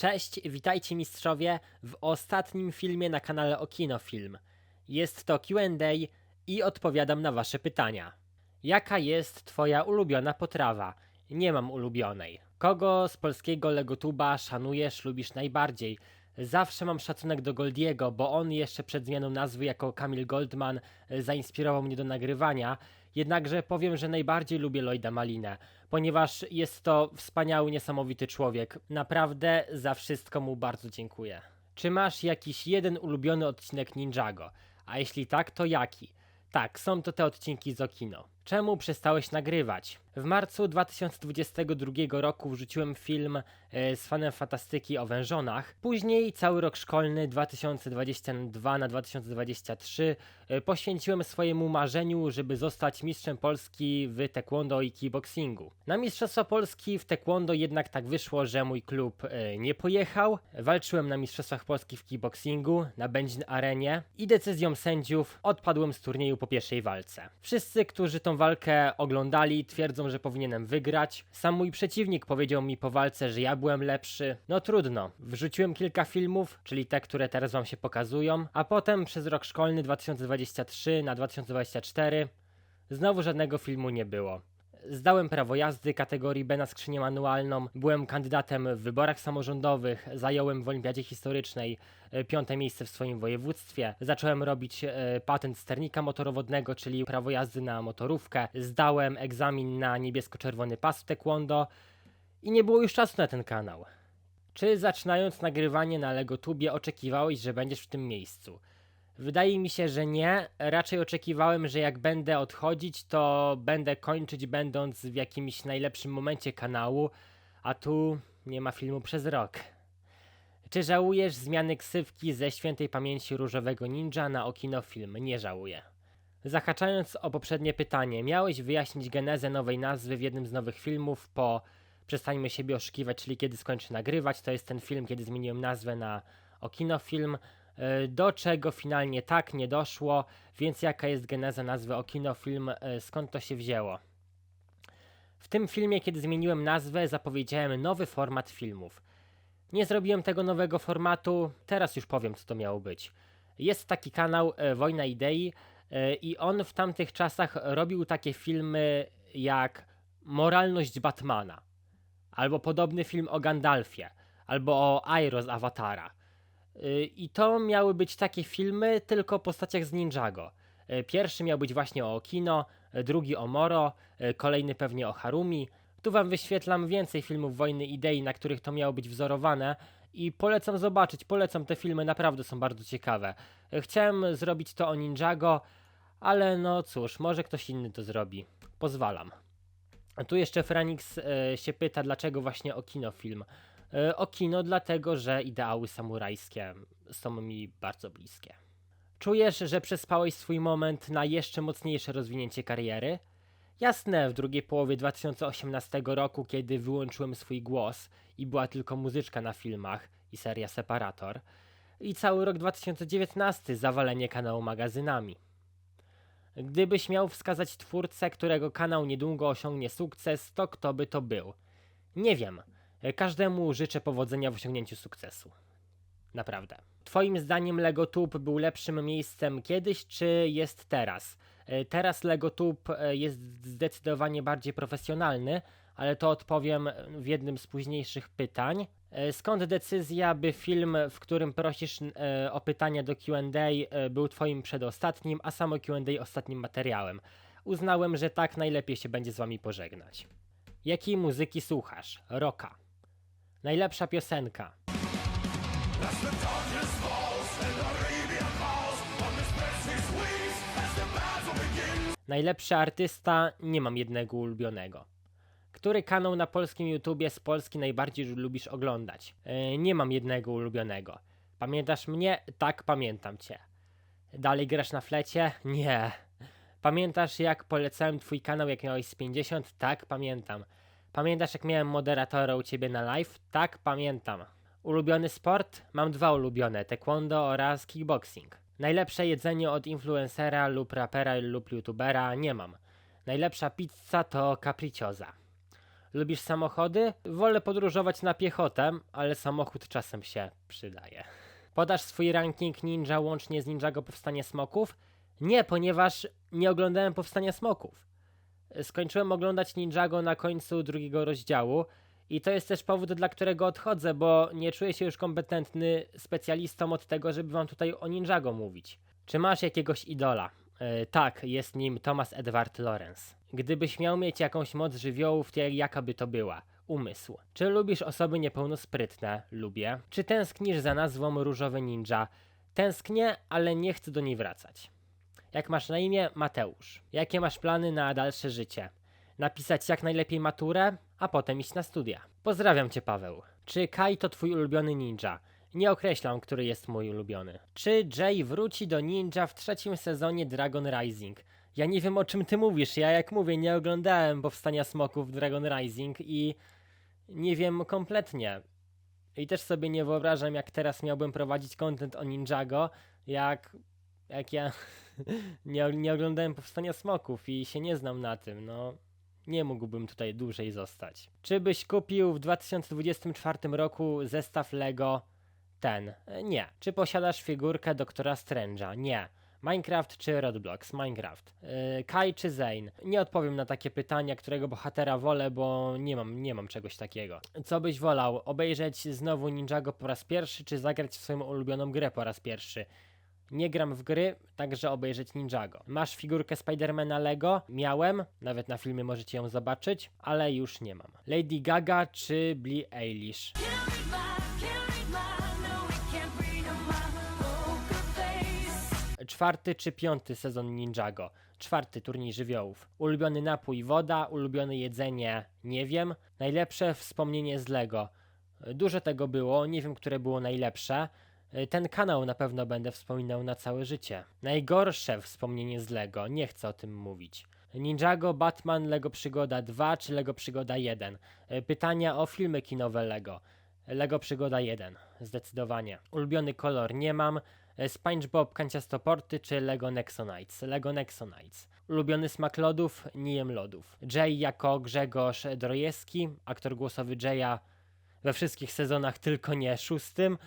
Cześć, witajcie mistrzowie w ostatnim filmie na kanale Okinofilm. Jest to Q&A i odpowiadam na wasze pytania. Jaka jest twoja ulubiona potrawa? Nie mam ulubionej. Kogo z polskiego Legotuba szanujesz, lubisz najbardziej? Zawsze mam szacunek do Goldiego, bo on jeszcze przed zmianą nazwy jako Kamil Goldman zainspirował mnie do nagrywania. Jednakże powiem, że najbardziej lubię Lloyda Malinę, ponieważ jest to wspaniały, niesamowity człowiek. Naprawdę za wszystko mu bardzo dziękuję. Czy masz jakiś jeden ulubiony odcinek Ninjago? A jeśli tak, to jaki? Tak, są to te odcinki z Okino. Czemu przestałeś nagrywać? W marcu 2022 roku wrzuciłem film e, z fanem fantastyki o wężonach. Później cały rok szkolny 2022 na 2023 e, poświęciłem swojemu marzeniu, żeby zostać mistrzem Polski w taekwondo i kickboxingu. Na Mistrzostwa Polski w taekwondo jednak tak wyszło, że mój klub e, nie pojechał. Walczyłem na Mistrzostwach Polski w kickboxingu na Będzin Arenie i decyzją sędziów odpadłem z turnieju po pierwszej walce. Wszyscy, którzy tą walkę oglądali, twierdzą, że powinienem wygrać. Sam mój przeciwnik powiedział mi po walce, że ja byłem lepszy. No trudno. Wrzuciłem kilka filmów, czyli te, które teraz wam się pokazują, a potem przez rok szkolny 2023 na 2024 znowu żadnego filmu nie było. Zdałem prawo jazdy kategorii B na skrzynię manualną, byłem kandydatem w wyborach samorządowych, zająłem w olimpiadzie historycznej e, piąte miejsce w swoim województwie, zacząłem robić e, patent sternika motorowodnego, czyli prawo jazdy na motorówkę, zdałem egzamin na niebiesko-czerwony pas w taekwondo i nie było już czasu na ten kanał. Czy zaczynając nagrywanie na LegoTubie oczekiwałeś, że będziesz w tym miejscu? Wydaje mi się, że nie. Raczej oczekiwałem, że jak będę odchodzić, to będę kończyć będąc w jakimś najlepszym momencie kanału, a tu nie ma filmu przez rok. Czy żałujesz zmiany ksywki ze świętej pamięci różowego ninja na Okinofilm? Nie żałuję. Zahaczając o poprzednie pytanie, miałeś wyjaśnić genezę nowej nazwy w jednym z nowych filmów po Przestańmy siebie oszukiwać, czyli kiedy skończę nagrywać. To jest ten film, kiedy zmieniłem nazwę na Okinofilm. E, do czego finalnie tak nie doszło, więc jaka jest geneza nazwy Okinofilm, e, skąd to się wzięło? W tym filmie, kiedy zmieniłem nazwę, zapowiedziałem nowy format filmów. Nie zrobiłem tego nowego formatu, teraz już powiem, co to miało być. Jest taki kanał e, Wojna Idei e, i on w tamtych czasach robił takie filmy jak Moralność Batmana, albo podobny film o Gandalfie, albo o Airo z Awatara. I to miały być takie filmy tylko o postaciach z Ninjago. Y, Pierwszy miał być właśnie o Okino, y, drugi o Moro, y, kolejny pewnie o Harumi. Tu wam wyświetlam więcej filmów Wojny Idei, na których to miało być wzorowane i polecam zobaczyć, polecam te filmy, naprawdę są bardzo ciekawe. Chciałem zrobić to o Ninjago, ale no cóż, może ktoś inny to zrobi. Pozwalam. Tu jeszcze Franix się pyta, dlaczego właśnie o kinofilm. Y, O kino, dlatego że ideały samurajskie są mi bardzo bliskie. Czujesz, że przespałeś swój moment na jeszcze mocniejsze rozwinięcie kariery? Jasne, w drugiej połowie 2018 roku, kiedy wyłączyłem swój głos i była tylko muzyczka na filmach i seria Separator, i cały rok 2019 zawalenie kanału magazynami. Gdybyś miał wskazać twórcę, którego kanał niedługo osiągnie sukces, to kto by to był? Nie wiem. Każdemu życzę powodzenia w osiągnięciu sukcesu. Naprawdę. Twoim zdaniem LegoTube był lepszym miejscem kiedyś, czy jest teraz? E, Teraz LegoTube e, jest zdecydowanie bardziej profesjonalny, ale to odpowiem w jednym z późniejszych pytań. E, Skąd decyzja, by film, w którym prosisz e, o pytania do QA, e, był Twoim przedostatnim, a samo QA ostatnim materiałem? Uznałem, że tak najlepiej się będzie z Wami pożegnać. Jakiej muzyki słuchasz? Rocka. Najlepsza piosenka. Najlepszy artysta, nie mam jednego ulubionego. Który kanał na polskim YouTubie z Polski najbardziej lubisz oglądać? E, nie mam jednego ulubionego. Pamiętasz mnie? Tak, pamiętam cię. Dalej grasz na flecie? Nie. Pamiętasz jak polecałem twój kanał jak miałeś z 50? Tak, pamiętam. Pamiętasz jak miałem moderatora u ciebie na live? Tak, pamiętam. Ulubiony sport? Mam dwa ulubione, taekwondo oraz kickboxing. Najlepsze jedzenie od influencera lub rapera lub youtubera? Nie mam. Najlepsza pizza to capricciosa. Lubisz samochody? Wolę podróżować na piechotę, ale samochód czasem się przydaje. Podasz swój ranking ninja łącznie z Ninjago Powstanie Smoków? Nie, ponieważ nie oglądałem Powstania Smoków. Skończyłem oglądać Ninjago na końcu drugiego rozdziału i to jest też powód, dla którego odchodzę, bo nie czuję się już kompetentny specjalistą od tego, żeby wam tutaj o Ninjago mówić. Czy masz jakiegoś idola? E, tak, jest nim Thomas Edward Lawrence. Gdybyś miał mieć jakąś moc żywiołów, to jaka by to była? Umysł. Czy lubisz osoby niepełnosprytne? Lubię. Czy tęsknisz za nazwą Różowy Ninja? Tęsknię, ale nie chcę do niej wracać. Jak masz na imię? Mateusz. Jakie masz plany na dalsze życie? Napisać jak najlepiej maturę, a potem iść na studia. Pozdrawiam cię, Paweł. Czy Kai to twój ulubiony ninja? Nie określam, który jest mój ulubiony. Czy Jay wróci do ninja w trzecim sezonie Dragon Rising? Ja nie wiem o czym ty mówisz. Ja jak mówię, nie oglądałem powstania smoków Dragon Rising i nie wiem kompletnie. I też sobie nie wyobrażam, jak teraz miałbym prowadzić content o Ninjago, jak, jak ja nie, nie oglądałem powstania smoków i się nie znam na tym. No, nie mógłbym tutaj dłużej zostać. Czy byś kupił w 2024 roku zestaw Lego ten? E, Nie. Czy posiadasz figurkę doktora Strange'a? Nie. Minecraft czy Roblox? Minecraft. Yy, Kai czy Zane? Nie odpowiem na takie pytania, którego bohatera wolę, bo nie mam, nie mam czegoś takiego. Co byś wolał? Obejrzeć znowu Ninjago po raz pierwszy, czy zagrać w swoją ulubioną grę po raz pierwszy? Nie gram w gry, także obejrzeć Ninjago. Masz figurkę Spidermana Lego? Miałem, nawet na filmie możecie ją zobaczyć, ale już nie mam. Lady Gaga czy Billie Eilish? Czwarty czy piąty sezon Ninjago? Czwarty turniej żywiołów. Ulubiony napój woda, ulubione jedzenie nie wiem. Najlepsze wspomnienie z Lego. Dużo tego było, nie wiem, które było najlepsze. Ten kanał na pewno będę wspominał na całe życie. Najgorsze wspomnienie z Lego, nie chcę o tym mówić. Ninjago, Batman, Lego Przygoda 2 czy Lego Przygoda 1? Pytania o filmy kinowe Lego. Lego Przygoda 1, zdecydowanie. Ulubiony kolor nie mam. SpongeBob, Kanciastoporty czy Lego Nexonites? Lego Nexonites. Ulubiony smak lodów? Nie jem lodów. Jay jako Grzegorz Drojewski, aktor głosowy Jaya we wszystkich sezonach, tylko nie szóstym.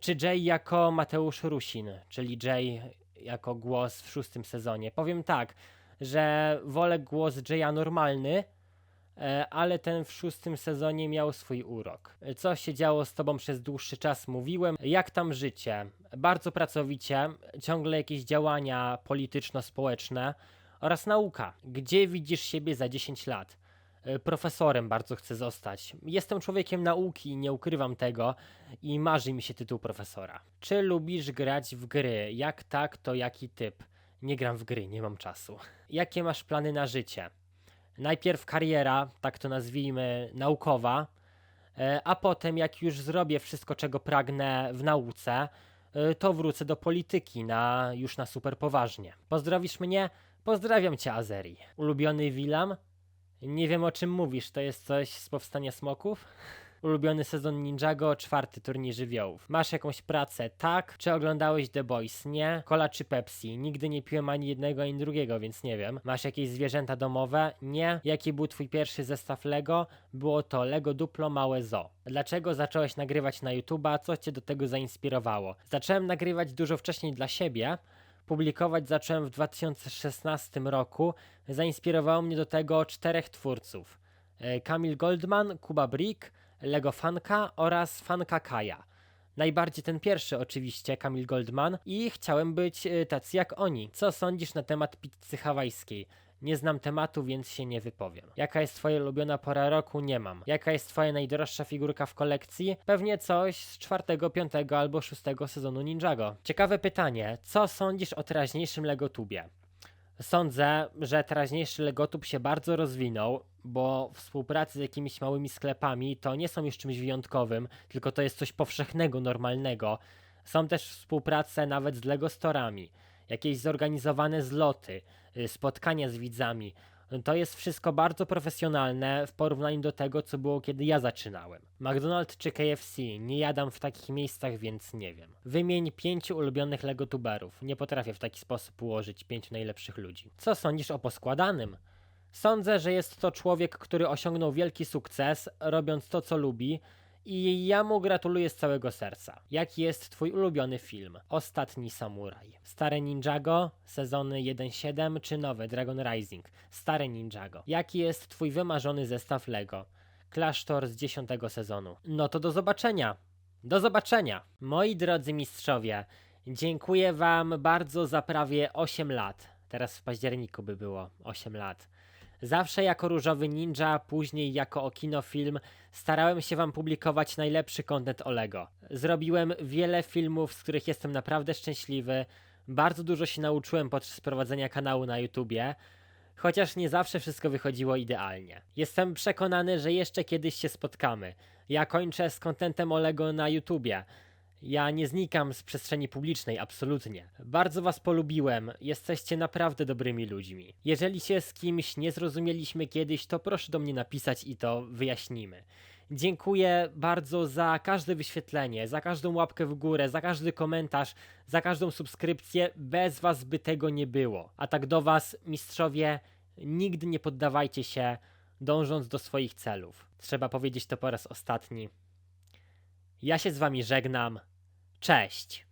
Czy Jay jako Mateusz Rusin, czyli Jay jako głos w szóstym sezonie? Powiem tak, że wolę głos Jaya normalny, e, ale ten w szóstym sezonie miał swój urok. Co się działo z tobą przez dłuższy czas mówiłem. Jak tam życie? Bardzo pracowicie, ciągle jakieś działania polityczno-społeczne oraz nauka. Gdzie widzisz siebie za 10 lat? E, Profesorem bardzo chcę zostać. Jestem człowiekiem nauki, nie ukrywam tego i marzy mi się tytuł profesora. Czy lubisz grać w gry? Jak tak, to jaki typ? Nie gram w gry, nie mam czasu. Jakie masz plany na życie? Najpierw kariera, tak to nazwijmy, naukowa, e, a potem jak już zrobię wszystko, czego pragnę w nauce, e, to wrócę do polityki na już na super poważnie. Pozdrowisz mnie? Pozdrawiam cię, Azeri. Ulubiony Wilam? Nie wiem o czym mówisz, to jest coś z powstania smoków? Ulubiony sezon Ninjago, czwarty turniej żywiołów. Masz jakąś pracę? Tak. Czy oglądałeś The Boys? Nie. Cola czy Pepsi? Nigdy nie piłem ani jednego, ani drugiego, więc nie wiem. Masz jakieś zwierzęta domowe? Nie. Jaki był twój pierwszy zestaw Lego? Było to Lego Duplo Małe Zo. Dlaczego zacząłeś nagrywać na YouTube'a? Co cię do tego zainspirowało? Zacząłem nagrywać dużo wcześniej dla siebie, publikować zacząłem w 2016 roku. Zainspirowało mnie do tego czterech twórców. E, Kamil Goldman, Kuba Brick, Lego Fanka oraz Fanka Kaja. Najbardziej ten pierwszy oczywiście, Kamil Goldman i chciałem być e, tacy jak oni. Co sądzisz na temat pizzy hawajskiej? Nie znam tematu, więc się nie wypowiem. Jaka jest twoja ulubiona pora roku? Nie mam. Jaka jest twoja najdroższa figurka w kolekcji? Pewnie coś z czwartego, piątego albo szóstego sezonu Ninjago. Ciekawe pytanie. Co sądzisz o teraźniejszym Legotubie? Sądzę, że teraźniejszy Legotub się bardzo rozwinął, bo współpracy z jakimiś małymi sklepami to nie są już czymś wyjątkowym, tylko to jest coś powszechnego, normalnego. Są też współprace nawet z Lego Storami, jakieś zorganizowane zloty, y, spotkania z widzami. To jest wszystko bardzo profesjonalne w porównaniu do tego, co było kiedy ja zaczynałem. McDonald's czy KFC, nie jadam w takich miejscach, więc nie wiem. Wymień pięciu ulubionych Lego tuberów. Nie potrafię w taki sposób ułożyć pięciu najlepszych ludzi. Co sądzisz o poskładanym? Sądzę, że jest to człowiek, który osiągnął wielki sukces, robiąc to, co lubi. I ja mu gratuluję z całego serca. Jaki jest twój ulubiony film? Ostatni Samuraj. Stare Ninjago, sezony 1.7 czy nowe Dragon Rising? Stare Ninjago. Jaki jest twój wymarzony zestaw Lego? Klasztor z 10 sezonu. No to do zobaczenia. Do zobaczenia. Moi drodzy mistrzowie, dziękuję wam bardzo za prawie 8 lat. Teraz w październiku by było 8 lat. Zawsze jako Różowy Ninja, później jako Okinofilm starałem się wam publikować najlepszy content o Lego. Zrobiłem wiele filmów, z których jestem naprawdę szczęśliwy. Bardzo dużo się nauczyłem podczas prowadzenia kanału na YouTubie, chociaż nie zawsze wszystko wychodziło idealnie. Jestem przekonany, że jeszcze kiedyś się spotkamy. Ja kończę z contentem o Lego na YouTubie. Ja nie znikam z przestrzeni publicznej, absolutnie. Bardzo was polubiłem, jesteście naprawdę dobrymi ludźmi. Jeżeli się z kimś nie zrozumieliśmy kiedyś, to proszę do mnie napisać i to wyjaśnimy. Dziękuję bardzo za każde wyświetlenie, za każdą łapkę w górę, za każdy komentarz, za każdą subskrypcję. Bez was by tego nie było. A tak do was, mistrzowie, nigdy nie poddawajcie się, dążąc do swoich celów. Trzeba powiedzieć to po raz ostatni. Ja się z wami żegnam. Cześć!